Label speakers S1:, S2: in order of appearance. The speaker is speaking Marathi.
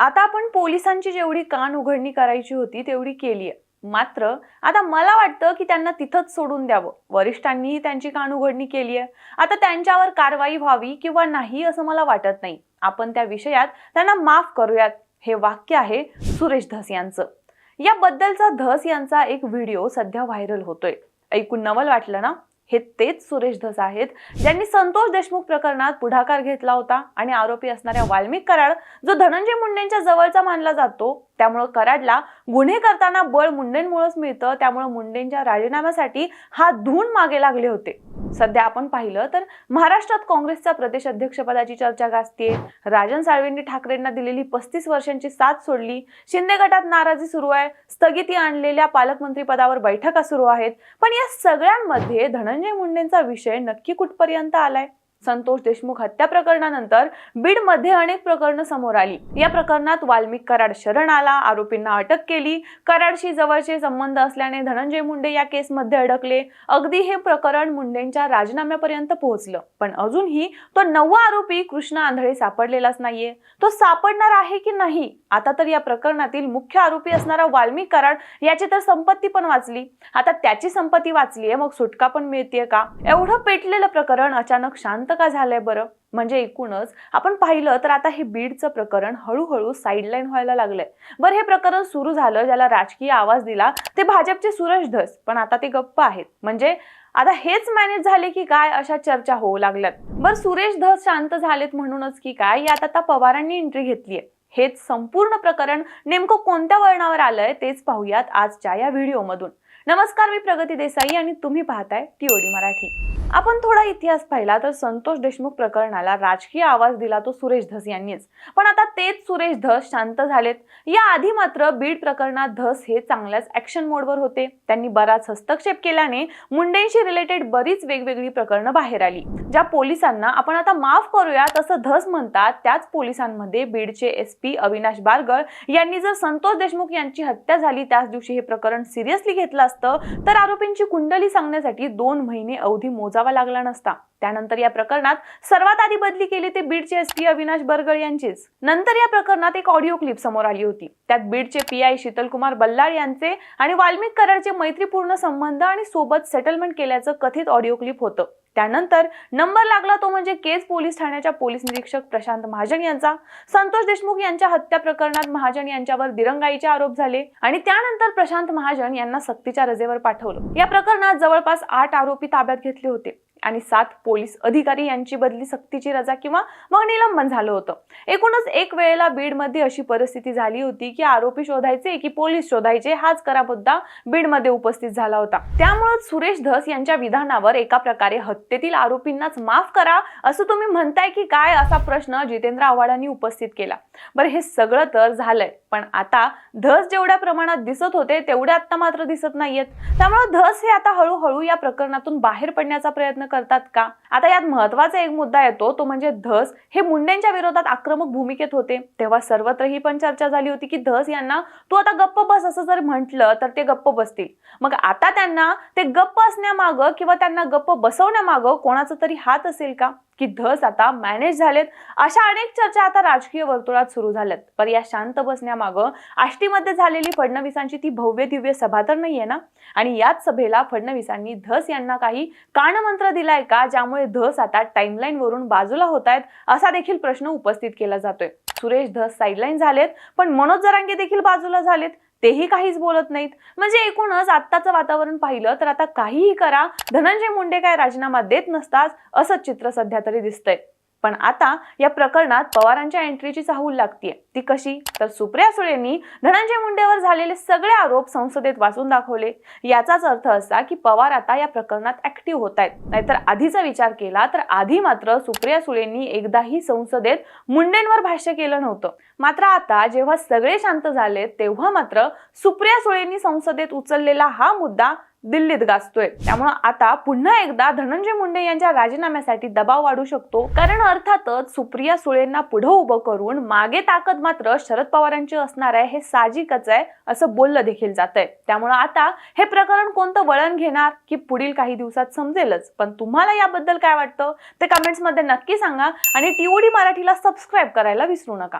S1: आता आपण पोलिसांची जेवढी कान उघडणी करायची होती तेवढी केली आहे. मात्र आता मला वाटतं की त्यांना तिथंच सोडून द्यावं. वरिष्ठांनीही त्यांची कान उघडणी केली आहे. आता त्यांच्यावर कारवाई व्हावी किंवा नाही असं मला वाटत नाही. आपण त्या विषयात त्यांना माफ करूयात. हे वाक्य आहे सुरेश धस यांचं. याबद्दलचा धस यांचा एक व्हिडिओ सध्या व्हायरल होतोय. ऐकून नवल वाटलं ना? हे तेच सुरेश धस आहेत ज्यांनी संतोष देशमुख प्रकरणात पुढाकार घेतला होता आणि आरोपी असणाऱ्या वाल्मिक कराड जो धनंजय मुंडेंच्या जवळचा मानला जातो त्यामुळं कराडला गुन्हे करताना बळ मुंडेंमुळेच मिळतं त्यामुळं मुंडेंच्या राजीनाम्यासाठी हा धून मागे लागले होते. सध्या आपण पाहिलं तर महाराष्ट्रात काँग्रेसच्या प्रदेश अध्यक्षपदाची चर्चा गाजतीये राजन साळवेंनी ठाकरेंना दिलेली पस्तीस वर्षांची साथ सोडली शिंदे गटात नाराजी सुरू आहे स्थगिती आणलेल्या पालकमंत्री पदावर बैठका सुरू आहेत पण या सगळ्यांमध्ये धनंजय मुंडेंचा विषय नक्की कुठपर्यंत आलाय? संतोष देशमुख हत्या प्रकरणानंतर बीडमध्ये अनेक प्रकरणं समोर आली. या प्रकरणात वाल्मिक कराड शरण आला आरोपींना अटक केली. कराडशी जवळचे संबंध असल्याने धनंजय मुंडे या केसमध्ये अडकले. अगदी हे प्रकरण मुंडेंच्या राजीनाम्यापर्यंत पोहोचलं. पण अजूनही तो नववा आरोपी कृष्ण आंधळे सापडलेलाच नाहीये. तो सापडणार आहे की नाही? आता तर या प्रकरणातील मुख्य आरोपी असणारा वाल्मिक कराड याची तर संपत्ती पण वाचली. आता त्याची संपत्ती वाचलीये मग सुटका पण मिळतेय का? एवढं पेटलेलं प्रकरण अचानक शांत का झालंय बरं? म्हणजे एकूणच आपण पाहिलं तर आता हे बीडचं प्रकरण हळूहळू साईडलाईन व्हायला लागलंय. बरं हे प्रकरण सुरू झालं ज्याला राजकीय आवाज दिला ते भाजपचे सुरेश धस. पण आता ते गप्प आहेत. म्हणजे आता हेच मॅनेज झाले की काय? अशा चर्चा होऊ लागल्यात. बरं सुरेश धस शांत झालेत म्हणूनच की काय? यात आता पवारांनी एंट्री घेतलीये हेच संपूर्ण प्रकरण नेमकं कोणत्या वळणावर आलंय तेच पाहूयात आजच्या या व्हिडिओमधून नमस्कार मी प्रगती देसाई आणि तुम्ही पाहताय टीओडी मराठी. आपण थोडा इतिहास पाहिला तर संतोष देशमुख प्रकरणाला राजकीय आवाज दिला तो सुरेश धस यांनीच. पण आता तेच सुरेश धस शांत झालेत. या आधी मात्र बीड प्रकरणात धस हे चांगल्याच ऍक्शन मोडवर होते. त्यांनी बराच हस्तक्षेप केल्याने मुंडेंशी रिलेटेड बरीच वेगवेगळी प्रकरणं बाहेर आली. ज्या पोलिसांना आपण आता माफ करूया तसं धस म्हणतात त्याच पोलिसांमध्ये बीडचे एस पी अविनाश बारगळ यांनी जर संतोष देशमुख यांची हत्या झाली त्याच दिवशी हे प्रकरण सिरियसली घेतलं असतं तर आरोपींची कुंडली सांगण्यासाठी दोन महिने अवधी मोजा मोजावा लागला नसता. त्यानंतर या प्रकरणात सर्वात आधी बदली केली ते बीडचे एस पी अविनाश बरगळ यांचीच. नंतर या प्रकरणात एक ऑडिओ क्लिप समोर आली होती. त्यात बीडचे पी आय शीतलकुमार बल्लाळ यांचे आणि वाल्मिक करारचे मैत्रीपूर्ण संबंध आणि सोबत सेटलमेंट केल्याचं कथित ऑडिओ क्लिप होतं. त्यानंतर नंबर लागला तो म्हणजे केज पोलीस ठाण्याच्या पोलीस निरीक्षक प्रशांत महाजन यांचा. संतोष देशमुख यांच्या हत्या प्रकरणात महाजन यांच्यावर दिरंगाईचे आरोप झाले आणि त्यानंतर प्रशांत महाजन यांना सक्तीच्या रजेवर पाठवलं. या प्रकरणात जवळपास आठ आरोपी ताब्यात घेतले होते. आणि सात पोलीस अधिकारी यांची बदली सक्तीची रजा किंवा मग निलंबन झालं होतं. एकूणच एक वेळेला बीडमध्ये अशी परिस्थिती झाली होती की आरोपी शोधायचे की पोलीस शोधायचे हाच करा मुद्दा बीडमध्ये उपस्थित झाला होता. त्यामुळे सुरेश धस यांच्या विधानावर एका प्रकारे हत्येतील आरोपींनाच माफ करा असं तुम्ही म्हणताय की काय असा प्रश्न जितेंद्र आव्हाडांनी उपस्थित केला. बरं हे सगळं तर झालंय पण आता धस जेवढ्या प्रमाणात दिसत होते तेवढे आता मात्र दिसत नाहीयेत. त्यामुळे धस हे आता हळूहळू या प्रकरणातून बाहेर पडण्याचा प्रयत्न करतात का? आता यात महत्त्वाचा एक मुद्दा येतो तो म्हणजे धस. हे मुंडेंच्या विरोधात आक्रमक भूमिकेत होते. तेव्हा सर्वत्र ही पण चर्चा झाली होती की धस यांना तू आता गप्प बस असं जर म्हटलं तर ते गप्प बसतील. मग आता त्यांना ते गप्प असण्यामागं किंवा त्यांना गप्प बसवण्यामागं कोणाचा तरी हात असेल का? की धस आता मॅनेज झालेत. अशा अनेक चर्चा आता राजकीय वर्तुळात सुरू झाल्यात. पर या शांत बसण्यामागं आष्टीमध्ये झालेली फडणवीसांची ती भव्य दिव्य सभा तर नाहीये ना? आणि याच सभेला फडणवीसांनी धस यांना काही कानमंत्र दिलाय का? ज्यामुळे धस आता टाइमलाईन वरून बाजूला होत आहेत असा देखील प्रश्न उपस्थित केला जातोय. सुरेश धस साईडलाईन झालेत पण मनोज जरांगे देखील बाजूला झालेत. तेही काहीच बोलत नाहीत. म्हणजे एकूणच आत्ताचं वातावरण पाहिलं तर आता काहीही करा. धनंजय मुंडे काय राजीनामा देत नसतात असं चित्र सध्या तरी दिसतंय. पण आता या प्रकरणात पवारांच्या एंट्रीची चाहूल लागतीये. ती कशी? तर सुप्रिया सुळेंनी धनंजय मुंडेवर झालेले सगळे आरोप संसदेत वाचून दाखवले. याचाच अर्थ असा की पवार आता या प्रकरणात ऍक्टिव्ह होत आहेत नाहीतर आधीचा विचार केला तर आधी मात्र सुप्रिया सुळेंनी एकदाही संसदेत मुंडेंवर भाष्य केलं नव्हतं. मात्र आता जेव्हा सगळे शांत झाले तेव्हा मात्र सुप्रिया सुळेंनी संसदेत उचललेला हा मुद्दा दिल्लीत गाजतोय. त्यामुळे आता पुन्हा एकदा धनंजय मुंडे यांच्या राजीनाम्यासाठी दबाव वाढू शकतो. कारण अर्थातच सुप्रिया सुळेंना पुढे उभं करून मागे ताकद मात्र शरद पवारांची असणार आहे हे साहजिकच आहे असं बोललं देखील जात आहे त्यामुळे आता हे प्रकरण कोणतं वळण घेणार की पुढील काही दिवसात समजेलच. पण तुम्हाला याबद्दल काय वाटतं? ते कमेंट्समध्ये नक्की सांगा आणि टीओडी मराठीला सबस्क्राईब करायला विसरू नका.